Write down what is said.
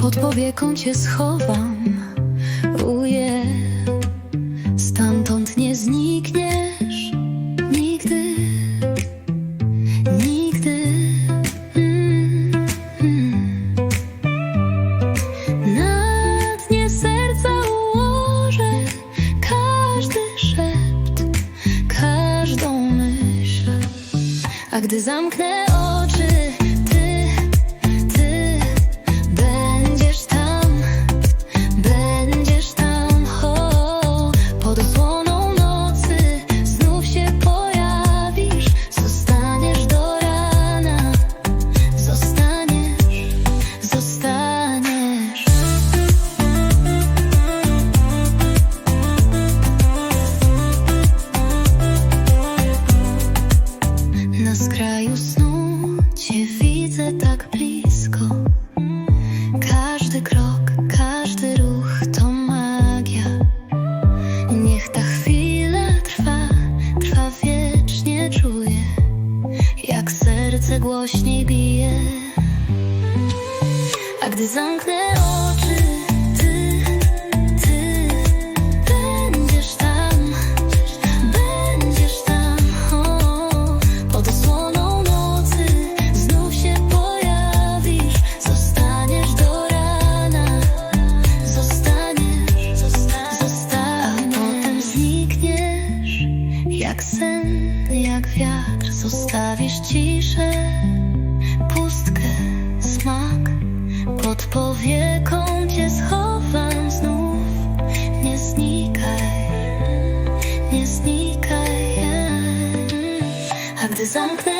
Pod powieką cię schowam, uje, A gdy zamknę oczy, blisko. Każdy krok, każdy ruch to magia. Niech ta chwila trwa, trwa wiecznie. Czuję, jak serce głośniej bije. A gdy zamknę jak sen, jak wiatr, zostawisz ciszę, pustkę, smak. Pod powieką cię schowam znów. Nie znikaj, nie znikaj. A gdy zamknę